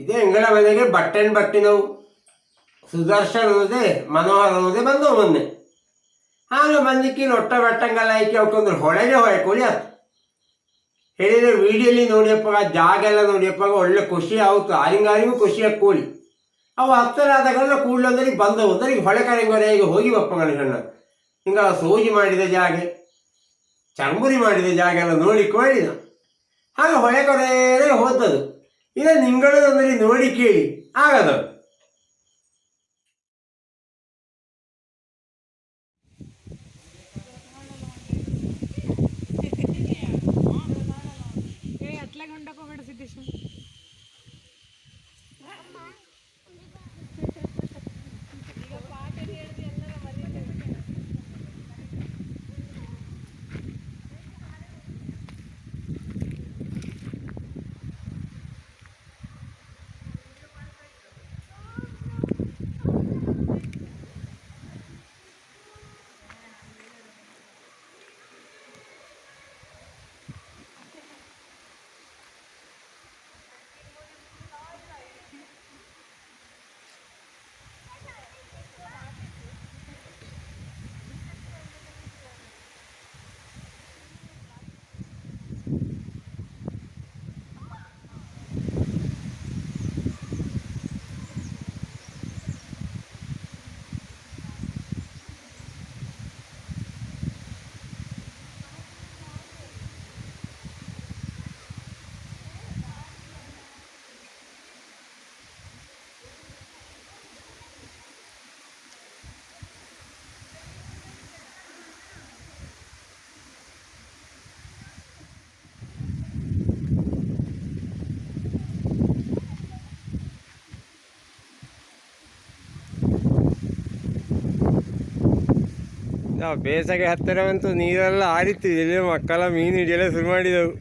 ಇದೇ ಎಂಗಳ ಮನೆಗೆ ಬಟ್ಟೆನ್ ಬಟ್ಟಿನವು ಸುದರ್ಶನ್ ಅನ್ನೋದೇ ಮನೋಹರ್ ಅನ್ನೋದೇ ಬಂದವು ಮೊನ್ನೆ. ಹಾಗೆ ಬಂದಿಕ್ಕಿ ಲೊಟ್ಟ ಬೆಟ್ಟಂಗಲ್ಲ ಐಕಿ ಅಂದ್ರೆ ಹೊಳೆಗೆ ಹೊಯ್ಕೊಳ್ಳಿ ಅದು ಹೇಳಿದ್ರೆ ವಿಡಿಯೋಲಿ ನೋಡಿಯಪ್ಪಾಗ ಜಾಗ ಎಲ್ಲ ನೋಡಿಯಪ್ಪಾಗ ಒಳ್ಳೆ ಖುಷಿ ಆಗುತ್ತೆ. ಆರಿಂಗಾರಿಗೂ ಖುಷಿ ಕೂಲಿ. ಅವು ಹತ್ತಿರ ಆದಾಗೆಲ್ಲ ಬಂದವು ಅಂದ್ರೆ ಈಗ ಹೊಳೆ ಕರೆಂಗೊರೆ ಈಗ ಹೋಗಿ ಬಪ್ಪಗಳ ಕಣ್ಣ ಹಿಂಗ ಸೋಜಿ ಮಾಡಿದ ಜಾಗ ಚಂಬುರಿ ಮಾಡಿದ ಜಾಗ ಎಲ್ಲ ನೋಡಿ ನಾವು ಹಾಗೆ ಹೊಳೆ ಕೊರೆಯೇ ಹೋದದು ಇದೇ ನಿಂಗಳದಂದ್ರೆ ನೋಡಿ ಕೇಳಿ ಆಗದು ನಾವು ಬೇಸಗೆ ಹತ್ತಿರವಂತೂ ನೀರೆಲ್ಲ ಆರಿತು ಇಲ್ಲಿ ಮಕ್ಕಳ ಮೀನು ಹಿಡಿಯಲು ಶುರು ಮಾಡಿದೆವು.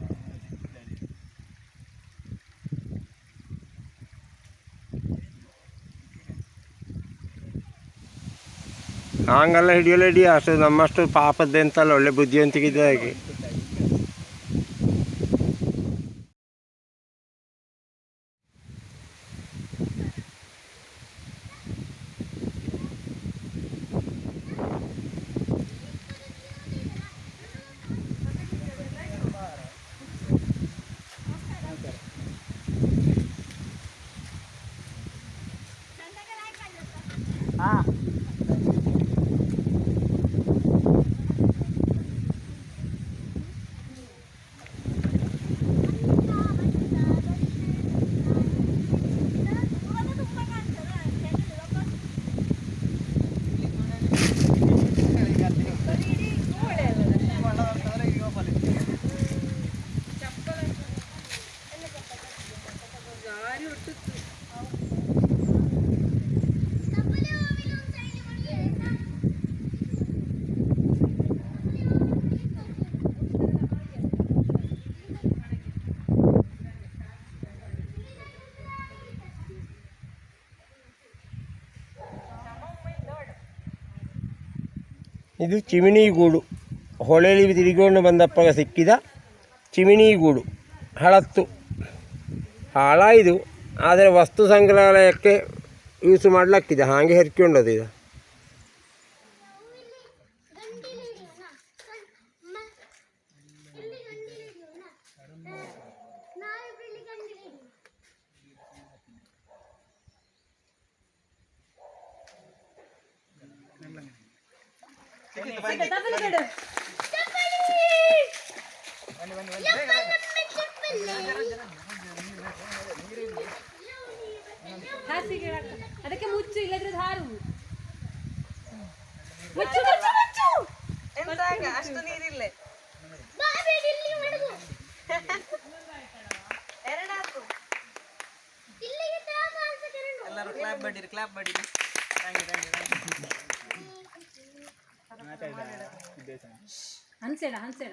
ಹಂಗೆಲ್ಲ ಹಿಡಿಯಲ್ಲ ಹಿಡಿಯ ಅಷ್ಟು ನಮ್ಮಷ್ಟು ಪಾಪದ್ದೆಂತಲ್ಲ, ಒಳ್ಳೆ ಬುದ್ಧಿವಂತಿಗೆ ಹಾಗೆ. ಇದು ಚಿಮಿನಿ ಗೂಡು ಹೊಳೆಯಲ್ಲಿ ತಿರುಗಿಕೊಂಡು ಬಂದಪ್ಪಾಗ ಸಿಕ್ಕಿದ ಚಿಮಿನಿ ಗೂಡು ಹಳತ್ತು. ಹಾಳ ಇದು ಆದರೆ ವಸ್ತು ಸಂಗ್ರಹಾಲಯಕ್ಕೆ ಯೂಸ್ ಮಾಡಲಾಗ್ತಿದೆ ಹಾಗೆ ಹೆರ್ಕೊಂಡದು ಇದು ಹಾಸಿಗೆ ಹಾಕು. ಅದಕ್ಕೆ ಮುಚ್ಚು ಇಲ್ಲದ್ರೆ ಅದು ಹಾರು ಮುಚ್ಚು ಮುಚ್ಚು ಮುಚ್ಚು ಎಂತಾಗ ಅಷ್ಟು ನೀರಿಲ್ಲ ಎರಡಾತು ಎಲ್ಲರೂ ಕ್ಲಾಪ್ ಬಡಿರಿ ಕ್ಲಾಪ್ ಬಡಿರಿ ರಂಗಿ ರಂಗಿ ರಂಗಿ ಹನ್ಸೇಡ ಹನ್ಸೇಡ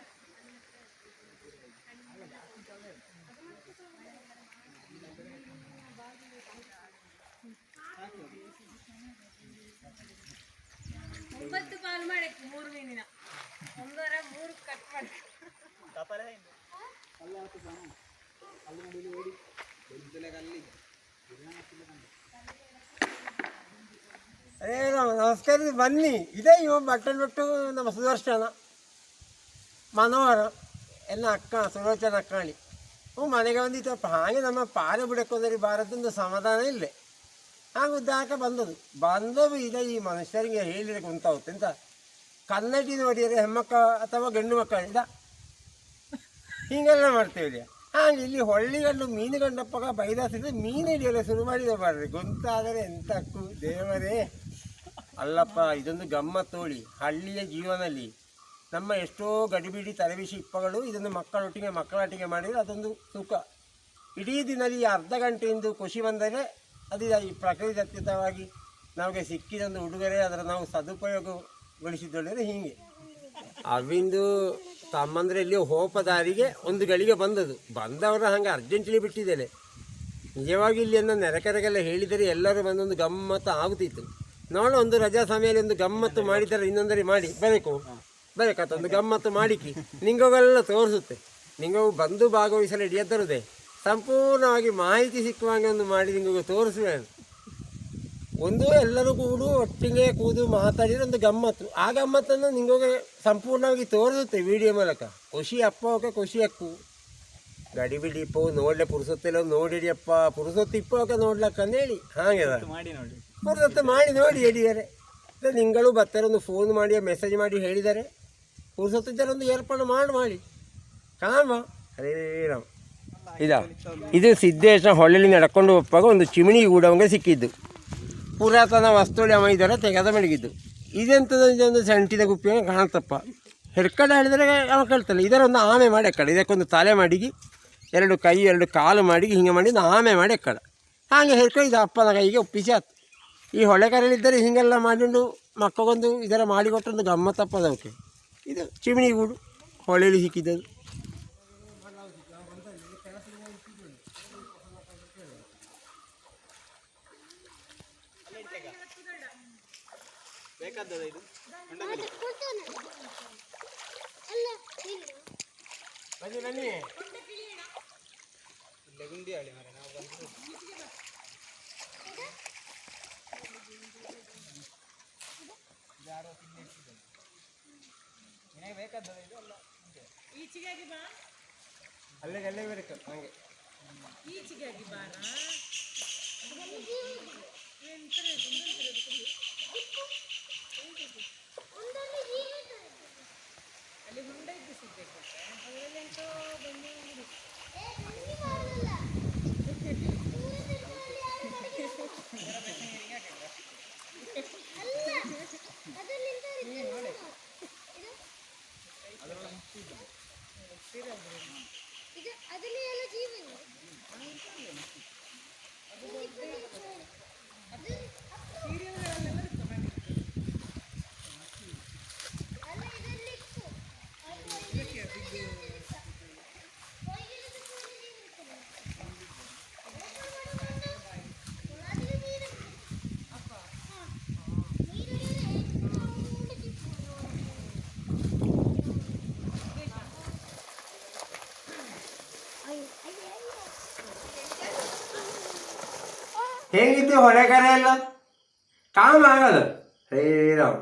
ಅರೇ ಅದೇ ನಮಸ್ಕಾರ ಬನ್ನಿ. ಇದೇ ಇವ ಬಟ್ಟನ್ ಬಿಟ್ಟು ನಮ್ಮ ಸುದರ್ಶನ. ಮನೋಹರ. ಎಲ್ಲ ಅಕ್ಕ ಸುಲೋಚನ ಅಕ್ಕಾಳಿ. ಹ್ಞೂ, ಮನೆಗೆ ಬಂದಿತ್ತು ಹಾಗೆ ನಮ್ಮ ಪಾರೆ ಬಿಡಕ್ಕೊಂದರೆ ಭಾರತದ ಸಮಾಧಾನ ಇಲ್ಲ ಹಾಗೆ ಉದ್ದಾಕ ಬಂದದು ಬಂದವು ಇದೆ ಈ ಮನುಷ್ಯರಿಗೆ ಹೇಳಿದ್ರೆ ಕುಂತಾಗುತ್ತೆ ಅಂತ. ಕನ್ನಡಿ ನೋಡಿದರೆ ಹೆಮ್ಮಕ್ಕ ಅಥವಾ ಗಂಡು ಮಕ್ಕಳು, ಇದ? ಹೀಗೆಲ್ಲ ಮಾಡ್ತೇವೆ ಹಾಗೆ ಇಲ್ಲಿ ಹೊಳ್ಳಿಗಂಡು ಮೀನು ಗಂಡಪ್ಪಗ ಬೈದಾಸಿದ್ರೆ ಮೀನು ಹಿಡಿಯಲು ಶುರು ಮಾಡಿದೆ ಮಾಡ್ರಿ ಗೊಂತಾದರೆ ಎಂತಕ್ಕೂ ದೇವರೇ. ಅಲ್ಲಪ್ಪ, ಇದೊಂದು ಗಮ್ಮತ್ತೋಳಿ. ಹಳ್ಳಿಯ ಜೀವನದಲ್ಲಿ ನಮ್ಮ ಎಷ್ಟೋ ಗಡಿಬಿಡಿ ತಲೆಬಿಸಿ ಇಪ್ಪಗಳು ಇದನ್ನು ಮಕ್ಕಳೊಟ್ಟಿಗೆ, ಮಕ್ಕಳಾಟಿಗೆ ಮಾಡಿದರೆ ಅದೊಂದು ಸುಖ. ಇಡೀ ದಿನದಲ್ಲಿ ಅರ್ಧ ಗಂಟೆಯಿಂದ ಖುಷಿ ಬಂದರೆ ಅದು ಈ ಪ್ರಕೃತಿದತ್ತಿತವಾಗಿ ನಮಗೆ ಸಿಕ್ಕಿದೊಂದು ಉಡುಗೊರೆ. ಅದರ ನಾವು ಸದುಪಯೋಗಗೊಳಿಸಿದ್ದೊಳ್ಳೆ ಹೀಗೆ. ಅವಿಂದು ತಮ್ಮಂದ್ರಲ್ಲಿ ಹೋಪ ದಾರಿಗೆ ಒಂದು ಗಳಿಗೆ ಬಂದದು ಬಂದವರು ಹಂಗೆ ಅರ್ಜೆಂಟ್ಲಿ ಬಿಟ್ಟಿದ್ದೇನೆ. ನಿಜವಾಗಿ ಇಲ್ಲಿ ಅನ್ನೋ ನೆರೆಕರೆಗೆಲ್ಲ ಹೇಳಿದರೆ ಎಲ್ಲರೂ ಬಂದೊಂದು ಗಮ್ಮತ್ತು ಆಗುತ್ತಿತ್ತು. ನೋಡ, ಒಂದು ರಜಾ ಸಮಯದಲ್ಲಿ ಒಂದು ಗಮ್ಮತ್ತು ಮಾಡಿದರೆ ಇನ್ನೊಂದರಿ ಮಾಡಿ. ಬರಬೇಕು. ಒಂದು ಗಮ್ಮತ್ತು ಮಾಡಿಕ್ಕಿ ನಿಂಗೋಗೆಲ್ಲ ತೋರಿಸುತ್ತೆ. ನಿಂಗವು ಬಂದು ಭಾಗವಹಿಸಲು ಹಿಡಿಯದರದೆ ಸಂಪೂರ್ಣವಾಗಿ ಮಾಹಿತಿ ಸಿಕ್ಕುವಂಗೆ ಒಂದು ಮಾಡಿ ನಿಂಗೆ ತೋರಿಸುವೆ ಒಂದು ಎಲ್ಲರೂ ಕೂಡು ಒಟ್ಟಿಗೆ ಕೂದು ಮಾತಾಡಿದ್ರೆ ಒಂದು ಗಮ್ಮತ್ತು ಆ ಗಮ್ಮತ್ತನ್ನು ನಿಮಗೆ ಸಂಪೂರ್ಣವಾಗಿ ತೋರಿಸುತ್ತೆ ವಿಡಿಯೋ ಮೂಲಕ. ಖುಷಿ ಅಪ್ಪ ಹೋಗ ಖುಷಿ ಅಕ್ಕು. ಗಡಿಬಿಡಿ ಇಪ್ಪ ನೋಡ್ಲೆ ಪುರುಸೊತ್ತಿಲ್ಲ ನೋಡಿಡಿ ಅಪ್ಪ. ಪುರುಸೊತ್ತು ಇಪ್ಪವಕ್ಕೆ ನೋಡ್ಲಕ್ಕಂದು ಹೇಳಿ ಹಾಗೆ ಅದ. ಮಾಡಿ ನೋಡಿ. ಪುರುಸೊತ್ತು ಮಾಡಿ ನೋಡಿ ಹೇಳಿದ್ದಾರೆ ಇಲ್ಲ ನಿಂಗಳು ಬರ್ತಾರೆ ಒಂದು ಫೋನ್ ಮಾಡಿ ಮೆಸೇಜ್ ಮಾಡಿ ಹೇಳಿದ್ದಾರೆ ಪುರುಸೊತ್ತಿದ್ದರೆ ಒಂದು ಏರ್ಪಾಡು ಮಾಡಿ ಮಾಡಿ. ಕಾಮ ಹರೇರಾಮ್ ಇದ ಇದಾ ಇದು ಸಿದ್ದೇಶ ಹೊಳ್ಳಿ ನಡ್ಕೊಂಡು ಹೋಗುವಾಗ ಒಂದು ಚಿಮಣಿ ಗೂಡವಂಗೆ ಸಿಕ್ಕಿದ್ದು. ಪುರಾತನ ವಸ್ತುಳಿ ಅವ ಇದರ, ತೆಗೆದ ಮಡಗಿದ್ದು ಇದೆಂಥದ್ದು ಇದೊಂದು ಸಂಟಿದ ಗುಪ್ಪಿಯನ್ನು ಕಾಣುತ್ತಪ್ಪ. ಹೆಡ್ಕಡೆ ಹೇಳಿದರೆ ಅವ ಇದರ ಒಂದು ಆಮೆ ಮಾಡಿ ಎಕ್ಕಡ. ಇದಕ್ಕೊಂದು ತಲೆ ಮಾಡಿಗಿ, ಎರಡು ಕೈ, ಎರಡು ಕಾಲು ಮಾಡಿ ಹಿಂಗೆ ಮಾಡಿ ಆಮೆ ಮಾಡಿ ಎಕ್ಕಡ. ಹಾಗೆ ಹೆರ್ಕೊಂಡು ಇದು ಅಪ್ಪನ ಕೈಗೆ ಒಪ್ಪಿಸಿ ಆತು. ಈ ಹೊಳೆಕರಲ್ಲಿದ್ದರೆ ಹೀಗೆಲ್ಲ ಮಾಡಿಕೊಂಡು ಮಕ್ಕಗೊಂದು ಇದರ ಮಾಡಿಕೊಟ್ಟೊಂದು ಗಮ್ಮತ್ತಪ್ಪದವಕ್ಕೆ ಇದು ಚಿಮಣಿ ಗೂಡು ಹೊಳೆಯಲ್ಲಿ ಸಿಕ್ಕಿದ್ದದು. ಬೇಕಾದದ ಇದು? ಬನ್ನಿ ಬನ್ನಿ. ಇಲ್ಲೇ ಗುಂಡಿ ಹೇಳಿ ಮರ ನಾವು ಬಂದು ಯಾರೋ ತಿನ್ನಿಟ್ಟಿದ್ದಾರೆ ನಿನಗೆ ಬೇಕಾದದ ಇದು ಅಲ್ಲ? ಅಲ್ಲಿಗೆ ಅಲ್ಲೇ ಬರಕ್ಕೆ ಹಾಗೆ. ಇದು ಅದರಲ್ಲಿ ಎಲ್ಲ ഇത് അതിലെയുള്ള ജീവൻ ಹೇಗಿತ್ತು ಹೊಳೆಕರೆ ಎಲ್ಲ ಕಾಮ ಆಗದು ಶ್ರೀರಾಮ್